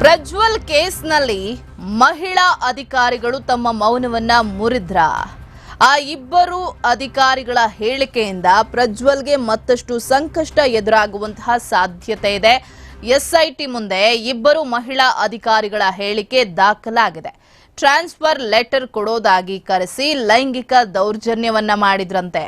ಪ್ರಜ್ವಲ್ ಕೇಸ್ನಲ್ಲಿ ಮಹಿಳಾ ಅಧಿಕಾರಿಗಳು ತಮ್ಮ ಮೌನವನ್ನ ಮುರಿದ್ರ. ಆ ಇಬ್ಬರು ಅಧಿಕಾರಿಗಳ ಹೇಳಿಕೆಯಿಂದ ಪ್ರಜ್ವಲ್ಗೆ ಮತ್ತಷ್ಟು ಸಂಕಷ್ಟ ಎದುರಾಗುವಂತಹ ಸಾಧ್ಯತೆ ಇದೆ. ಎಸ್ಐಟಿ ಮುಂದೆ ಇಬ್ಬರು ಮಹಿಳಾ ಅಧಿಕಾರಿಗಳ ಹೇಳಿಕೆ ದಾಖಲಾಗಿದೆ. ಟ್ರಾನ್ಸ್ಫರ್ ಲೆಟರ್ ಕೊಡೋದಾಗಿ ಕರೆಸಿ ಲೈಂಗಿಕ ದೌರ್ಜನ್ಯವನ್ನ ಮಾಡಿದ್ರಂತೆ.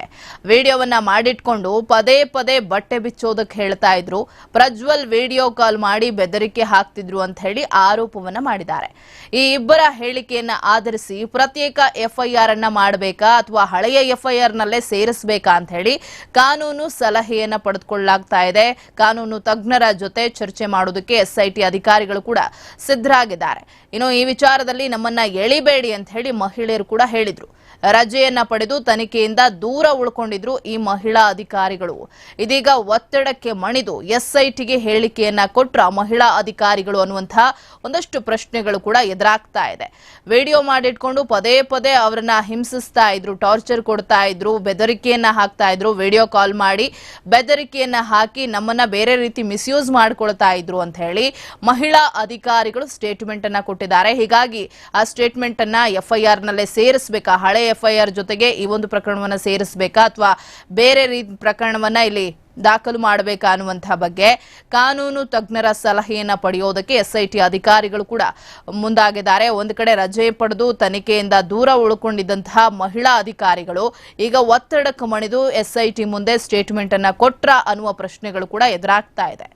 ವಿಡಿಯೋವನ್ನ ಮಾಡಿಟ್ಕೊಂಡು ಪದೇ ಪದೇ ಬಟ್ಟೆ ಬಿಚ್ಚೋದಕ್ಕೆ ಹೇಳ್ತಾ ಇದ್ರು. ಪ್ರಜ್ವಲ್ ವಿಡಿಯೋ ಕಾಲ್ ಮಾಡಿ ಬೆದರಿಕೆ ಹಾಕ್ತಿದ್ರು ಅಂತ ಹೇಳಿ ಆರೋಪವನ್ನ ಮಾಡಿದ್ದಾರೆ. ಈ ಇಬ್ಬರ ಹೇಳಿಕೆಯನ್ನ ಆಧರಿಸಿ ಪ್ರತ್ಯೇಕ ಎಫ್ಐಆರ್ ಅನ್ನ ಮಾಡಬೇಕಾ ಅಥವಾ ಹಳೆಯ ಎಫ್ಐಆರ್ ನಲ್ಲೇ ಸೇರಿಸಬೇಕಾ ಅಂತ ಹೇಳಿ ಕಾನೂನು ಸಲಹೆಯನ್ನ ಪಡೆದುಕೊಳ್ಳಲಾಗ್ತಾ ಇದೆ. ಕಾನೂನು ತಜ್ಞರ ಜೊತೆ ಚರ್ಚೆ ಮಾಡೋದಕ್ಕೆ ಎಸ್ಐಟಿ ಅಧಿಕಾರಿಗಳು ಕೂಡ ಸಿದ್ಧರಾಗಿದ್ದಾರೆ. ಇನ್ನು ಈ ವಿಚಾರದಲ್ಲಿ ನಮ್ಮನ್ನ ಎಳಿಬೇಡಿ ಅಂತ ಹೇಳಿ ಮಹಿಳೆಯರು ಕೂಡ ಹೇಳಿದ್ರು. ರಜೆಯನ್ನ ಪಡೆದು ತನಿಖೆಯಿಂದ ದೂರ ಉಳ್ಕೊಂಡಿದ್ರು ಈ ಮಹಿಳಾ ಅಧಿಕಾರಿಗಳು. ಇದೀಗ ಒತ್ತಡಕ್ಕೆ ಮಣಿದು ಎಸ್ಐಟಿಗೆ ಹೇಳಿಕೆಯನ್ನ ಕೊಟ್ರ ಮಹಿಳಾ ಅಧಿಕಾರಿಗಳು ಅನ್ನುವಂತಹ ಒಂದಷ್ಟು ಪ್ರಶ್ನೆಗಳು ಕೂಡ ಎದುರಾಗ್ತಾ ಇದೆ. ವಿಡಿಯೋ ಮಾಡಿಟ್ಕೊಂಡು ಪದೇ ಪದೇ ಅವರನ್ನ ಹಿಂಸಿಸ್ತಾ ಇದ್ರು, ಟಾರ್ಚರ್ ಕೊಡ್ತಾ ಇದ್ರು, ಬೆದರಿಕೆಯನ್ನ ಹಾಕ್ತಾ ಇದ್ರು, ವಿಡಿಯೋ ಕಾಲ್ ಮಾಡಿ ಬೆದರಿಕೆಯನ್ನ ಹಾಕಿ ನಮ್ಮನ್ನ ಬೇರೆ ರೀತಿ ಮಿಸ್ಯೂಸ್ ಮಾಡ್ಕೊಳ್ತಾ ಇದ್ರು ಅಂತ ಹೇಳಿ ಮಹಿಳಾ ಅಧಿಕಾರಿಗಳು ಸ್ಟೇಟ್ಮೆಂಟ್ ಅನ್ನ ಕೊಟ್ಟಿದ್ದಾರೆ. ಹೀಗಾಗಿ ಆ ಸ್ಟೇಟ್ಮೆಂಟ್ ಅನ್ನ ಎಫ್ಐಆರ್ ನಲ್ಲೇ ಸೇರಿಸಬೇಕಾ. ಹಳೆ ಎಫ್ಐಆರ್ ಜೊತೆಗೆ ಈ ಒಂದು ಪ್ರಕರಣವನ್ನ ಸೇರಿಸಬೇಕಾ ಅಥವಾ ಬೇರೆ ರೀತಿ ಪ್ರಕರಣವನ್ನ ಇಲ್ಲಿ ದಾಖಲು ಮಾಡಬೇಕಾ ಅನ್ನುವಂತಹ ಬಗ್ಗೆ ಕಾನೂನು ತಜ್ಞರ ಸಲಹೆಯನ್ನ ಪಡೆಯೋದಕ್ಕೆ ಎಸ್ಐಟಿ ಅಧಿಕಾರಿಗಳು ಕೂಡ ಮುಂದಾಗಿದ್ದಾರೆ. ಒಂದು ಕಡೆ ರಜೆ ಪಡೆದು ತನಿಖೆಯಿಂದ ದೂರ ಉಳ್ಕೊಂಡಿದ್ದಂತಹ ಮಹಿಳಾ ಅಧಿಕಾರಿಗಳು ಈಗ ಒತ್ತಡಕ್ಕೆ ಮಣಿದು ಎಸ್ಐಟಿ ಮುಂದೆ ಸ್ಟೇಟ್ಮೆಂಟ್ ಅನ್ನ ಕೊಟ್ರ ಅನ್ನುವ ಪ್ರಶ್ನೆಗಳು ಕೂಡ ಎದುರಾಗ್ತಾ ಇದೆ.